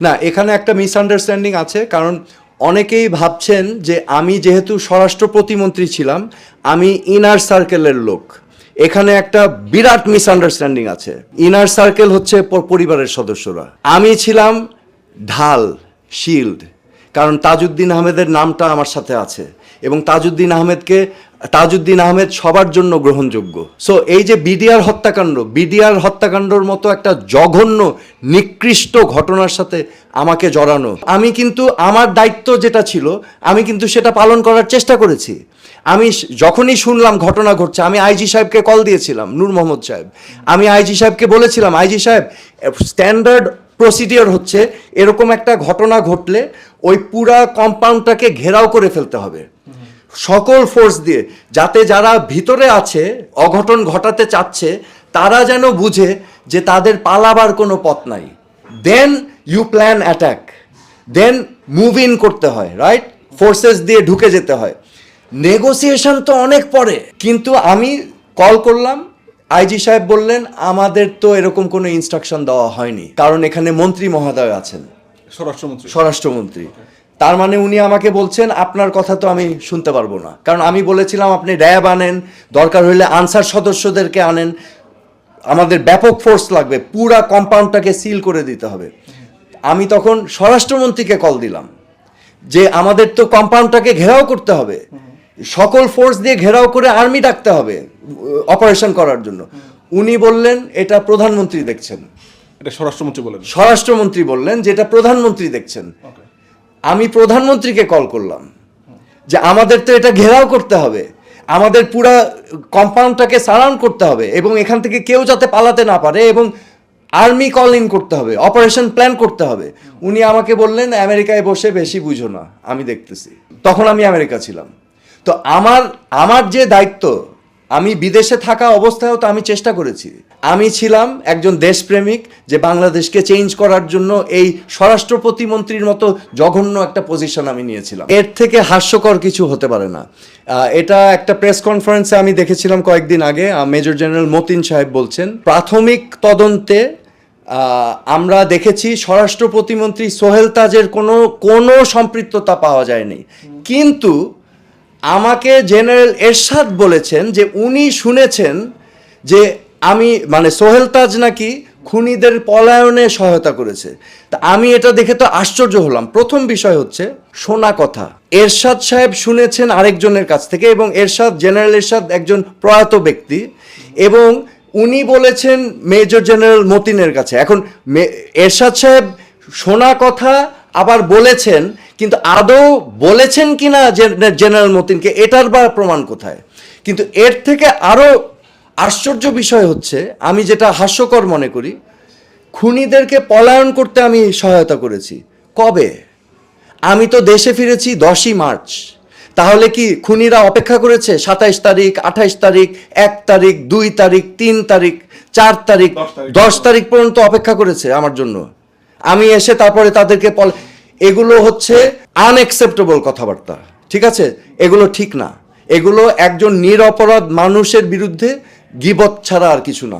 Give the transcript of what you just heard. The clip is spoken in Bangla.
না, এখানে একটা মিসআন্ডারস্ট্যান্ডিং আছে, কারণ অনেকেই ভাবছেন যে আমি যেহেতু স্বরাষ্ট্র প্রতিমন্ত্রী ছিলাম, আমি ইনার সার্কেলের লোক। এখানে একটা বিরাট মিসআন্ডারস্ট্যান্ডিং আছে। ইনার সার্কেল হচ্ছে পরিবারের সদস্যরা। আমি ছিলাম ঢাল শিল্ড কারণ তাজউদ্দিন আহমেদের নামটা আমার সাথে আছে। এবং তাজউদ্দিন আহমেদকে তাজউদ্দিন আহমেদ সবার জন্য গ্রহণযোগ্য। সো এই যে বিডিআর হত্যাকাণ্ড, বিডিআর হত্যাকাণ্ডর মতো একটা জঘন্য, নিকৃষ্ট ঘটনার সাথে আমাকে জড়ানো। আমি কিন্তু, আমার দায়িত্ব যেটা ছিল, আমি কিন্তু সেটা পালন করার চেষ্টা করেছি। আমি যখনই শুনলাম ঘটনা ঘটছে, আমি আইজি সাহেবকে কল দিয়েছিলাম, নূর মোহাম্মদ সাহেব। আমি আইজি সাহেবকে বলেছিলাম, আইজি সাহেব স্ট্যান্ডার্ড প্রসিডিওর হচ্ছে, এরকম একটা ঘটনা ঘটলে ওই পুরা কম্পাউন্ডটাকে ঘেরাও করে ফেলতে হবে। সকল ফোর্স দিয়ে যাতে যারা ভিতরে আছে অঘটন ঘটাতে চাচ্ছে তারা যেন বুঝে যে তাদের পালাবার কোনো পথ নাই। Then you plan attack then move in করতে হয় রাইট ফোর্সেস দিয়ে ঢুকে যেতে হয়। নেগোসিয়েশন তো অনেক পরে কিন্তু আমি কল করলাম। আইজি সাহেব বললেন আমাদের তো এরকম কোনো ইনস্ট্রাকশন দেওয়া হয়নি। কারণ এখানে মন্ত্রী মহোদয় আছেন। স্বরাষ্ট্রমন্ত্রী। স্বরাষ্ট্রমন্ত্রী। তার মানে উনি আমাকে বলছেন আপনার কথা তো আমি শুনতে পারব না। কারণ আমি বলেছিলাম আপনি র্যাব আনেন দরকার হলে আনসার সদস্যদেরকে আনেন। আমাদের ব্যাপক ফোর্স লাগবে পুরা কম্পাউন্ডটাকে সিল করে দিতে হবে। আমি তখন স্বরাষ্ট্রমন্ত্রীকে কল দিলাম যে আমাদের তো কম্পাউন্ডটাকে ঘেরাও করতে হবে। সকল ফোর্স দিয়ে ঘেরাও করে আর্মি ডাকতে হবে অপারেশন করার জন্য। উনি বললেন এটা প্রধানমন্ত্রী দেখছেন। এটা স্বরাষ্ট্রমন্ত্রী বললেন স্বরাষ্ট্রমন্ত্রী বললেন যেটা প্রধানমন্ত্রী দেখছেন. আমি প্রধানমন্ত্রীকে কল করলাম যে আমাদের তো এটা ঘেরাও করতে হবে। আমাদের পুরা কম্পাউন্ডটাকে সারাউন্ড করতে হবে এবং এখান থেকে কেউ যাতে পালাতে না পারে এবং আর্মি কল ইন করতে হবে অপারেশন প্ল্যান করতে হবে। উনি আমাকে বললেন, আমেরিকায় বসে বেশি বুঝো না, আমি দেখতেছি। তখন আমি আমেরিকা ছিলাম। তো আমার আমার যে দায়িত্ব আমি বিদেশে থাকা অবস্থায়ও তো আমি চেষ্টা করেছি। আমি ছিলাম একজন দেশপ্রেমিক যে বাংলাদেশকে চেঞ্জ করার জন্য এই স্বরাষ্ট্র প্রতিমন্ত্রীর মতো জঘন্য একটা পজিশন আমি নিয়েছিলাম। এর থেকে হাস্যকর কিছু হতে পারে না। এটা একটা প্রেস কনফারেন্সে আমি দেখেছিলাম কয়েকদিন আগে মেজর জেনারেল মতিন সাহেব বলছেন, প্রাথমিক তদন্তে আমরা দেখেছি স্বরাষ্ট্র প্রতিমন্ত্রী সোহেল তাজের কোনো কোনো সম্পৃক্ততা পাওয়া যায়নি। কিন্তু আমাকে জেনারেল এরশাদ বলেছেন যে উনি শুনেছেন যে আমি মানে সোহেল তাজ নাকি খুনিদের পলায়নে সহায়তা করেছে। তা আমি এটা দেখে তো আশ্চর্য হলাম। প্রথম বিষয় হচ্ছে শোনা কথা। এরশাদ সাহেব শুনেছেন আরেকজনের কাছ থেকে এবং এরশাদ, জেনারেল এরশাদ একজন প্রয়াত ব্যক্তি এবং উনি বলেছেন মেজর জেনারেল মতিনের কাছে। এখন এরশাদ সাহেব শোনা কথা আবার বলেছেন কিন্তু আদৌ বলেছেন কিনা জেন- জেনারেল মতিনকে এটার বা প্রমাণ কোথায়? কিন্তু এর থেকে আরও আশ্চর্য বিষয় হচ্ছে আমি যেটা হাস্যকর মনে করি খুনিদেরকে পলায়ন করতে আমি সহায়তা করেছি। কবে? আমি তো দেশে ফিরেছি দশই মার্চ। তাহলে কি খুনিরা অপেক্ষা করেছে? সাতাইশ তারিখ আঠাইশ তারিখ এক তারিখ দুই তারিখ তিন তারিখ চার তারিখ দশ তারিখ। পর্যন্ত অপেক্ষা করেছে আমার জন্য। আমি এসে তারপরে তাদেরকে পল এগুলো হচ্ছে আনএক্সেপ্টেবল কথাবার্তা, ঠিক আছে? এগুলো ঠিক না। এগুলো একজন নিরপরাধ মানুষের বিরুদ্ধে গিবত ছাড়া আর কিছু না।